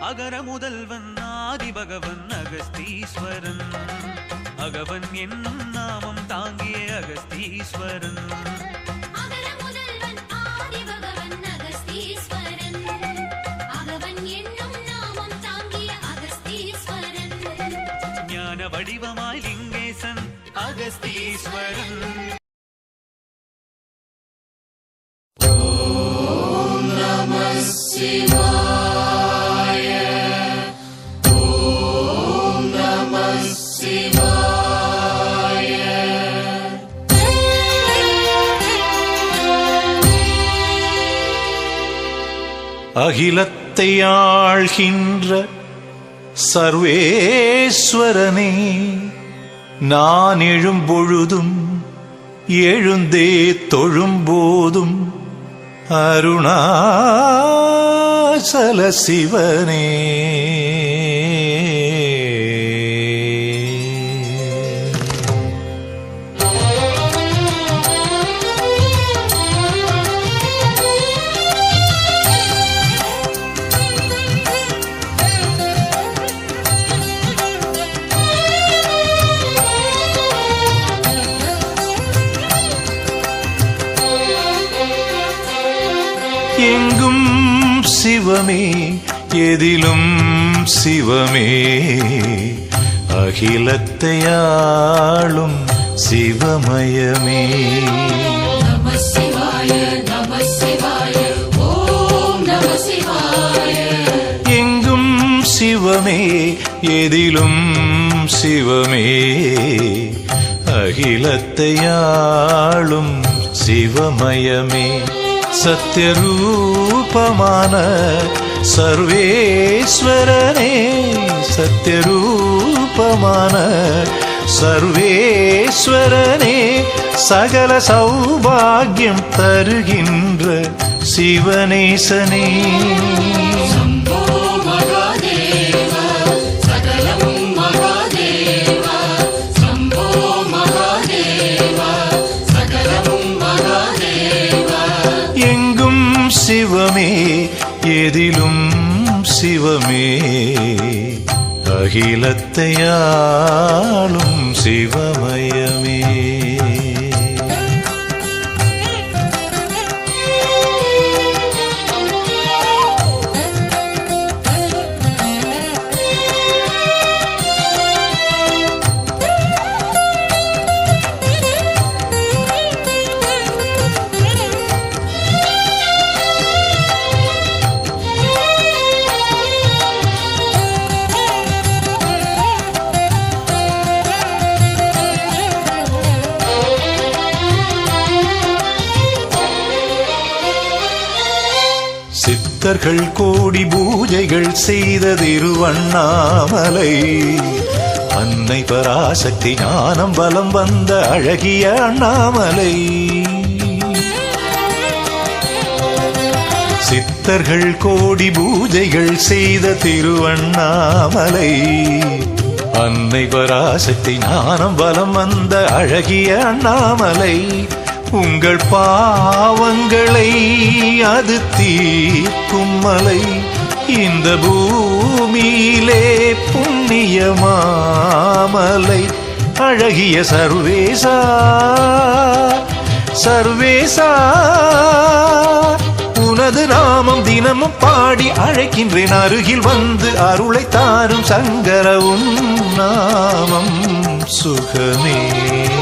அகர முதல்வன் ஆதி பகவன் அகஸ்தீஸ்வரன். அகவன் என்னும் நாமம் தாங்கிய அகஸ்தீஸ்வரன். வடிவமாய் லிங்கேசன் அகஸ்தீஸ்வரன். அகிலத்தை ஆழ்கின்ற சர்வேஸ்வரனே நான் எழும்பொழுதும் எழுந்தே தொழும்போதும் அருணாசல சிவனே சிவமே எதிலும் சிவமே. அகிலத்தையாளும் சிவமயமே. நம சிவாய நம சிவாய ஓம் நம சிவாய. எங்கும் சிவமே எதிலும் சிவமே. அகிலத்தையாளும் சிவமயமே. சத்யரூபமான சர்வேஸ்வரனே சத்யரூபமான சர்வேஸ்வரனே சகல சௌபாகியம் தருகின்ற சிவனேசனே அகிலத்தையாளும் சிவமயமே. பக்தர்கள் கோடி பூஜைகள் செய்த திருவண்ணாமலை. அன்னை பராசக்தி ஞானம் பலம் வந்த அழகிய அண்ணாமலை. சித்தர்கள் கோடி பூஜைகள் செய்த திருவண்ணாமலை. அன்னை பராசக்தி ஞானம் பலம் வந்த அழகிய அண்ணாமலை. உங்கள் பாவங்களை அது தீர்க்கும் மலை. இந்த பூமியிலே புண்ணிய மாமலை. அழகிய சர்வேசா சர்வேசா உனது நாமம் தினமும் பாடி அழைக்கின்றேன். அருகில் வந்து அருளை தாரும் சங்கரவும் நாமம் சுகமே.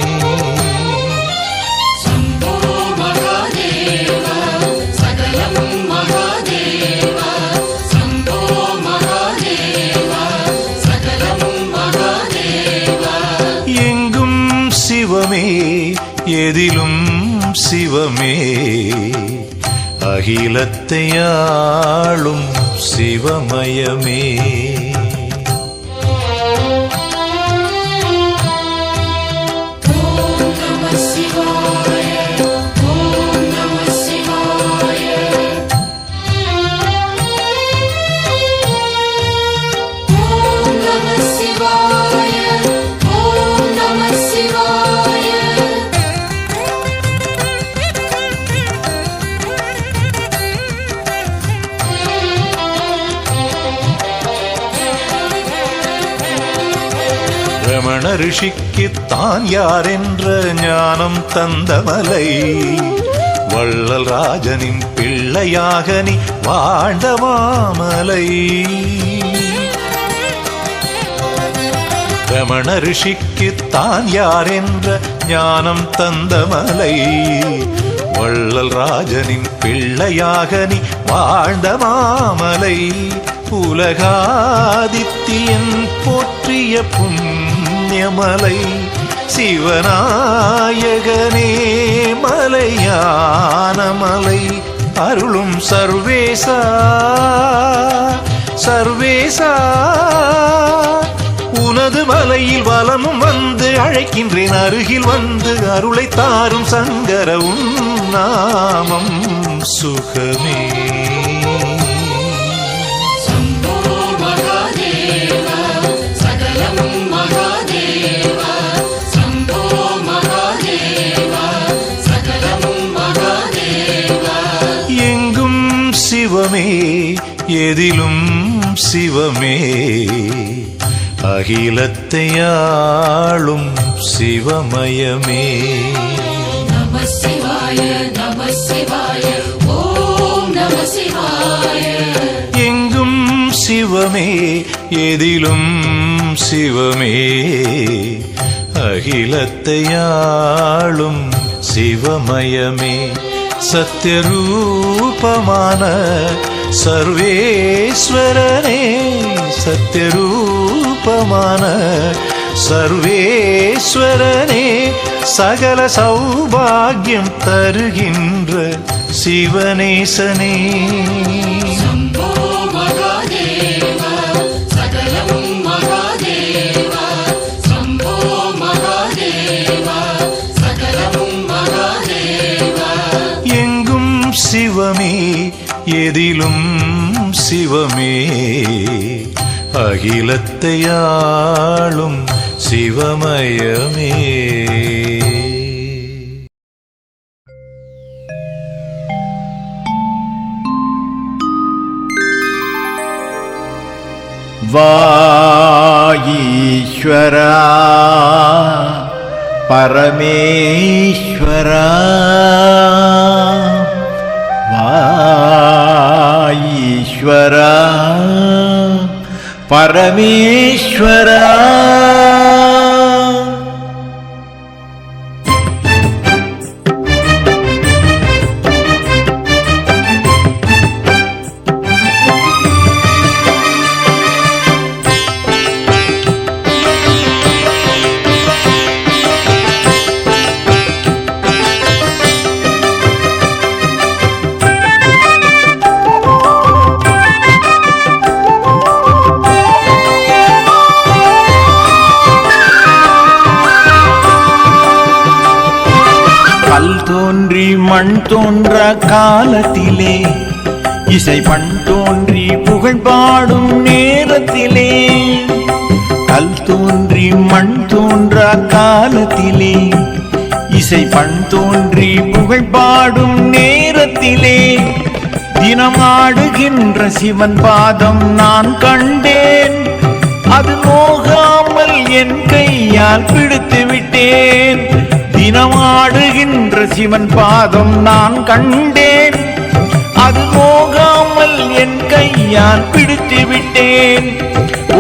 ஏதிலும் சிவமே. அகிலத்தையாளும் சிவமயமே. ரமண ரிஷிக்கு தான் யார் என்ற ஞானம் தந்த மலை வள்ளல் ராஜனின் பிள்ளையாக நீ வாழ்ந்த மாமலை. ரமண ரிஷிக்கு தான் யார் என்ற ஞானம் தந்த மலை வள்ளல் ராஜனின் பிள்ளையாக நீ வாழ்ந்த மாமலை. உலகாதித்யன் போற்றிய புண்ணியமலை சிவநாயகனே மலையானமலை அருளும் சர்வேசா சர்வேசா. உனது மலையில் வலமும் வந்து அழைக்கின்றேன் அருகில் வந்து அருளை தாரும் சங்கர உன் நாமம் சுகமே. எதிலும் சிவமே. அகிலத்தை ஆளும் சிவமயமே. நம சிவாய நம சிவாய ஓம் நம சிவாய. எங்கும் சிவமே எதிலும் சிவமே. அகிலத்தை சிவமயமே. சத்தியரூபமான சர்வேஸ்வரனே சத்தியரூபமான சர்வேஸ்வரனே சகல சௌபாகியம் தருகின்ற சிவனேசனே അഖിലത്തിലും ശിവമേ. അഖിലത്തെയാളും ശിവമയമേ. വായീശ്വരാ പരമേശ്വരാ. వాయీశ్వరా పరమేశ్వరా தோன்ற காலத்திலே இசை பண் தோன்றி புகழ் பாடும் நேரத்திலே கல் தோன்றி மண் தோன்ற காலத்திலே இசை பண் தோன்றி புகழ் பாடும் நேரத்திலே தினமாடுகின்ற சிவன் பாதம் நான் கண்டேன். அது நோகாமல் என் கையால் பிடித்து விட்டேன் தினமாடுகின்ற சிவன் பாதம் நான் கண்டேன். அது போகாமல் என் கையால் பிடித்து விட்டேன்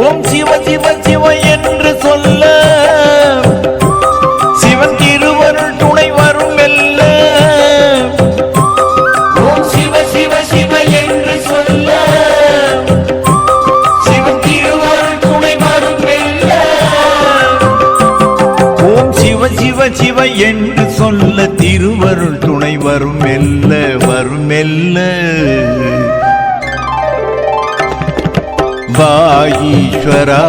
ஓம் சிவ சிவ சிவ என்று என்று சொல்ல திருவருள் துணை வரும் மெல்ல வரும் மெல்ல. வாயீஸ்வரா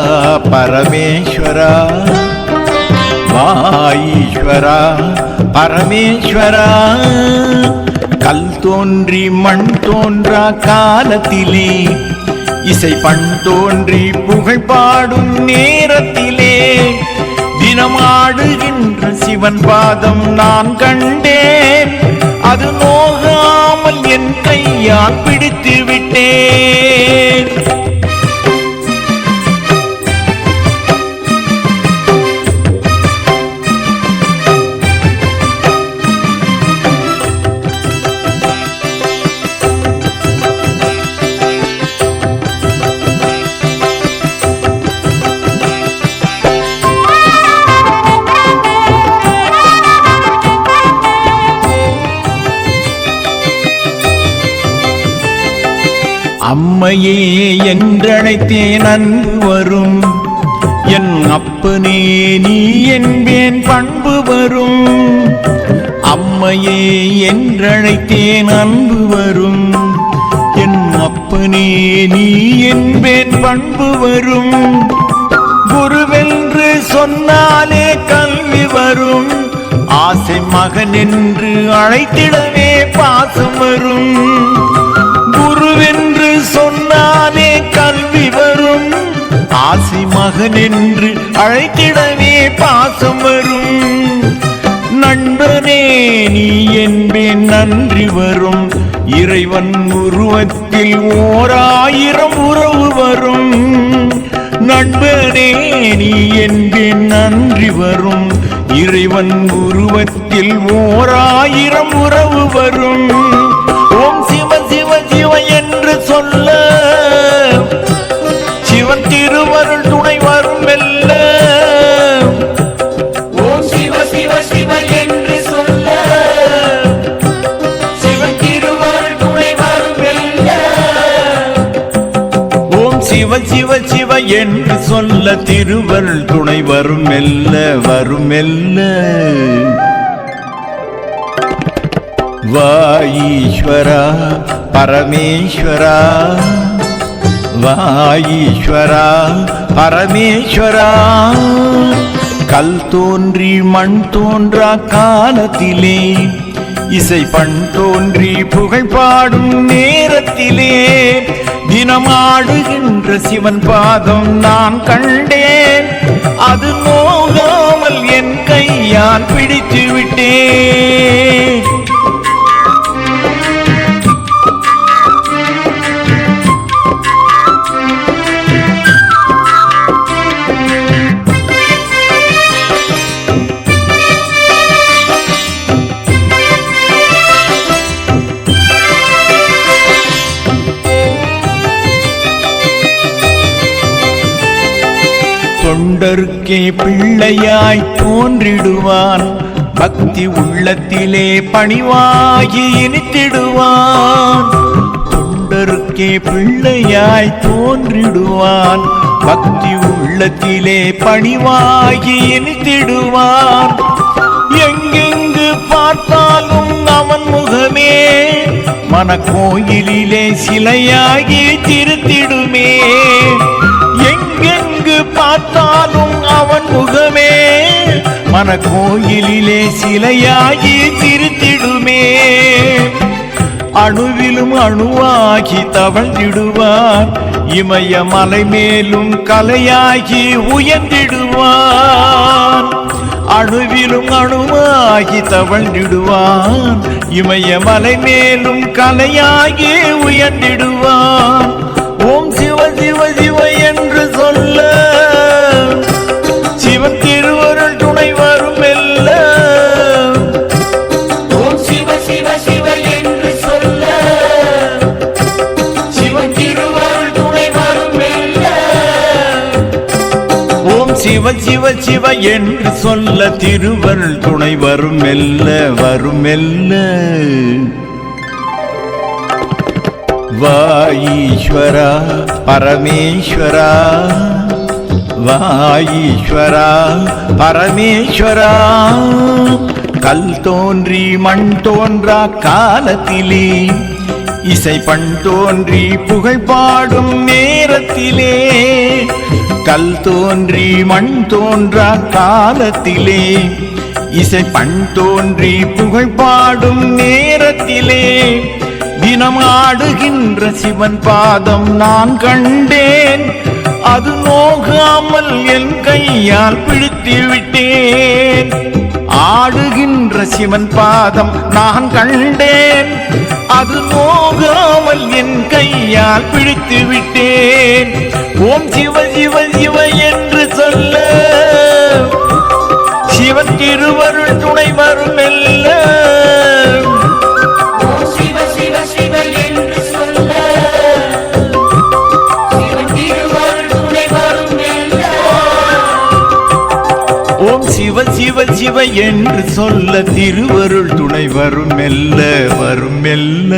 பரமேஸ்வரா. வாயீஸ்வரா பரமேஸ்வரா. கல் தோன்றி மண் தோன்றா காலத்திலே. இசை பண் தோன்றி புகழ் பாடும் தினம் ஆடுகின்ற சிவன் பாதம் நான் கண்டேன். அது நோகாமல் என் கையால் பிடித்து விட்டேன் தாயே என்றழைத்தேன் அன்பு வரும் என் அப்பனே நீ என்பேன் பண்பு வரும். அம்மையே என்றழைத்தேன் அன்பு வரும் என் அப்பனே நீ என்பேன் பண்பு வரும். குருவென்று சொன்னாலே கல்வி வரும். ஆசை மகன் என்று அழைத்திடவே பாசம் வரும். குருவென்று கல்வி வரும். ஆசி மகன் என்று அழைத்திடவே பாசம் வரும். நண்பனே நீ என்பேன் நன்றி வரும். இறைவன் உருவத்தில் ஓராயிரம் உறவு வரும். நண்பனே நீ என்பேன் நன்றி வரும். இறைவன் உருவத்தில் ஓராயிரம் உறவு வரும். ஓம் சிவ சிவ சிவ என்று சொல்ல என்று சொல்ல திருவருள் துணை வரும் மெல்ல வரும் மெல்ல வா பரமேஸ்வரா. வாயீஸ்வரா பரமேஸ்வரா. கல் தோன்றி மண் தோன்றா காலத்திலே இசை பண் தோன்றி புகைப்பாடும் நேரத்திலே தினமாடுகின்ற சிவன் பாதம் நான் கண்டேன். அது நோகாமல் என் கையால் பிடித்து விட்டேன் தொண்டருக்கே பிள்ளையாய் தோன்றிடுவான். பக்தி உள்ளத்திலே பணிவாகி இனித்திடுவான். தொண்டருக்கே பிள்ளையாய் தோன்றிடுவான். பக்தி உள்ளத்திலே பணிவாகி இனித்திடுவான். எங்கெங்கு பார்த்தாலும் அவன் முகமே மனக்கோயிலிலே சிலையாகி திருத்திடுமே. பார்த்தாலும் அவன் முகமே மன மனக்கோயிலிலே சிலையாகி திருத்திடுமே. அணுவிலும் அணுவாகி தவழ்ந்திடுவான் இமயமலை மேலும் கலையாகி உயர்ந்திடுவான் அணுவிலும் அணுவாகி தவழ்ந்திடுவான் இமய மலை மேலும் கலையாகி உயர்ந்திடுவான் சிவ சிவ சிவ என்று சொல்ல திருவருள் துணை வரும் மெல்ல வரும் மெல்ல. வாயீஸ்வரா பரமேஸ்வரா. வாயீஸ்வரா பரமேஸ்வரா. கல் தோன்றி மண் தோன்றா காலத்திலே. இசை பண் தோன்றி புகழ் பாடும் நேரத்திலே. கல் தோன்றி மண் தோன்றா காலத்திலே. இசை பண் தோன்றி புகழ் பாடும் நேரத்திலே. தினம் ஆடுகின்ற சிவன் பாதம் நான் கண்டேன். அது நோகாமல் என் கையால் பிடித்து விட்டேன். ஆடுகின்ற சிவன் பாதம் நான் கண்டேன். அது நோகாமல் என் கையால் பிடித்து விட்டேன். ஓம் சிவ சிவ சிவ என்று சொல்ல சிவன் திருவருள் துணை வரும் சிவை என்று சொல்ல திருவருள் துணை வரும் மெல்ல வரும் மெல்ல.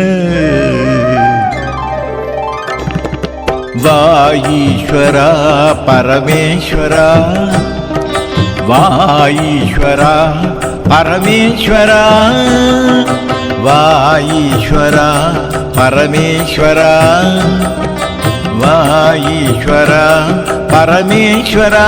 வாயீஸ்வரா பரமேஸ்வரா. வாயீஸ்வரா பரமேஸ்வரா. வாயீஸ்வரா பரமேஸ்வரா. வாயீஸ்வரா பரமேஸ்வரா.